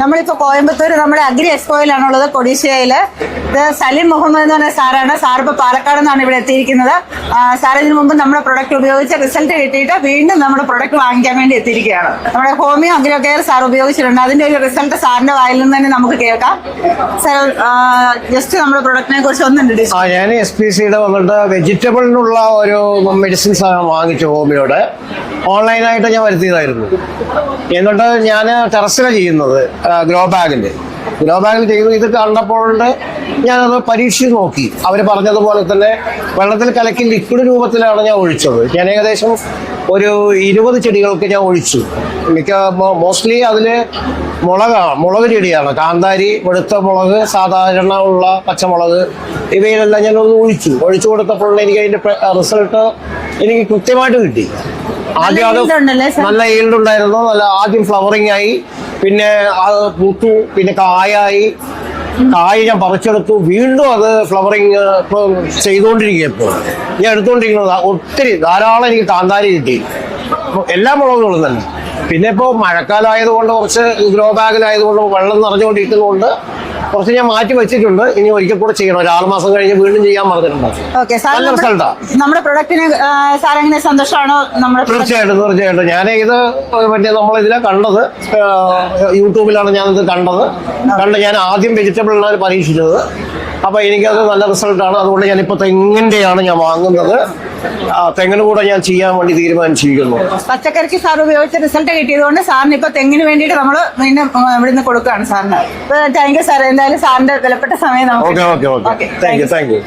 നമ്മളിപ്പോ കോയമ്പത്തൂർ നമ്മുടെ അഗ്രി എക്സ്പോയിലാണുള്ളത് കൊടീശ്ശയിൽ ഇത് സലീം മുഹമ്മദ് എന്ന് പറഞ്ഞ സാറാണ്. സാർ ഇപ്പൊ പാലക്കാട് നിന്നാണ് ഇവിടെ എത്തിയിരിക്കുന്നത്. സാർ ഇതിനു മുമ്പ് നമ്മുടെ പ്രൊഡക്റ്റ് ഉപയോഗിച്ച് റിസൾട്ട് കിട്ടിയിട്ട് വീണ്ടും നമ്മുടെ പ്രൊഡക്റ്റ് വാങ്ങിക്കാൻ വേണ്ടി എത്തിയിരിക്കുകയാണ്. നമ്മുടെ ഹോമിയോ അഗ്രോ കെയർ സാർ ഉപയോഗിച്ചിട്ടുണ്ട്. അതിന്റെ ഒരു റിസൾട്ട് സാറിന്റെ വായിൽ നിന്ന് തന്നെ നമുക്ക് കേൾക്കാം. സാർ ജസ്റ്റ് നമ്മുടെ പ്രൊഡക്റ്റിനെ കുറിച്ച് ഒന്ന് ആ ഞാൻ എസ് പി സിയുടെ വന്നിട്ട് വെജിറ്റബിളിനുള്ള ഒരു മെഡിസിൻസ് ആണ് വാങ്ങിച്ചു ഹോമിയോടെ. ഓൺലൈനായിട്ട് ഞാൻ വരുത്തിയതായിരുന്നു. എന്നിട്ട് ഞാൻ ടെറസിലാണ് ചെയ്യുന്നത് ഗ്രോ ബാഗിന്റെ ഗ്രോ ബാഗിൽ ചെയ്തു ഇത് കണ്ടപ്പോൾ ഞാനത് പരീക്ഷിച്ച് നോക്കി. അവർ പറഞ്ഞതുപോലെ തന്നെ വെള്ളത്തിൽ കലക്കി ലിക്വിഡ് രൂപത്തിലാണ് ഞാൻ ഒഴിച്ചത്. ഞാൻ ഏകദേശം ഒരു ഇരുപത് ചെടികൾക്ക് ഞാൻ ഒഴിച്ചു. മിക്ക മോസ്റ്റ്ലി അതിൽ മുളകാണ് മുളക് ചെടിയാണ്. കാന്താരി വെളുത്ത മുളക് സാധാരണ ഉള്ള പച്ചമുളക് ഇവയിലെല്ലാം ഞാൻ ഒന്ന് ഒഴിച്ചു. ഒഴിച്ചു കൊടുത്തപ്പോൾ എനിക്ക് അതിന്റെ റിസൾട്ട് എനിക്ക് കൃത്യമായിട്ട് കിട്ടി. ആദ്യം അത്? നല്ല ഈൽഡ് ഉണ്ടായിരുന്നു. നല്ല ആദ്യം ഫ്ലവറിങ് ആയി. പിന്നെ അത് പൂത്തു പിന്നെ കായായി. കായ ഞാൻ പറിച്ചെടുത്തു. വീണ്ടും അത് ഫ്ലവറിങ് ഇപ്പൊ ചെയ്തുകൊണ്ടിരിക്കുക ഇപ്പോൾ ഞാൻ എടുത്തുകൊണ്ടിരിക്കുന്നത് ഒത്തിരി ധാരാളം എനിക്ക് കാന്താരി കിട്ടി. എല്ലാ മുളകുകളും തന്നെ. പിന്നെ ഇപ്പോൾ മഴക്കാലമായതുകൊണ്ട് കുറച്ച് ഗ്രോ ബാഗിലായതുകൊണ്ട് വെള്ളം നിറഞ്ഞുകൊണ്ടിരിക്കുന്നതുകൊണ്ട് കുറച്ച് ഞാൻ മാറ്റി വെച്ചിട്ടുണ്ട്. ഇനി ഒരിക്കൽ കൂടെ ചെയ്യണം. ഒരു ആറ് മാസം കഴിഞ്ഞ് വീണ്ടും ചെയ്യാൻ പറഞ്ഞിട്ടുണ്ട്? നമ്മുടെ പ്രൊഡക്റ്റിന് സാർ എങ്ങനെ സന്തോഷമാണോ നമ്മുടെ? തീർച്ചയായിട്ടും തീർച്ചയായിട്ടും. ഞാൻ ഇത് മറ്റേ നമ്മൾ ഇതിനെ കണ്ടത് യൂട്യൂബിലാണ് ഞാൻ ഇത് കണ്ടത് കണ്ട് ഞാൻ ആദ്യം വെജിറ്റബിളിനാണ് പരീക്ഷിച്ചത്. അപ്പൊ എനിക്കത് നല്ല റിസൾട്ടാണ് അതുകൊണ്ട് ഞാൻ ഇപ്പൊ തെങ്ങിന്റെയാണ് ഞാൻ വാങ്ങുന്നത്. തെങ്ങിന് കൂടെ ഞാൻ ചെയ്യാൻ വേണ്ടി തീരുമാനിച്ചിരിക്കുന്നു. പച്ചക്കറിക്ക് സാർ ഉപയോഗിച്ച റിസൾട്ട് കിട്ടിയതുകൊണ്ട് സാറിന് ഇപ്പൊ തെങ്ങിന് വേണ്ടിട്ട് നമ്മൾ ഇവിടുന്ന് കൊടുക്കുകയാണ് സാറിന്. താങ്ക് യു സാർ എന്തായാലും സാറിന്റെ വിലപ്പെട്ട സമയം നമുക്ക് okay okay okay thank you thank you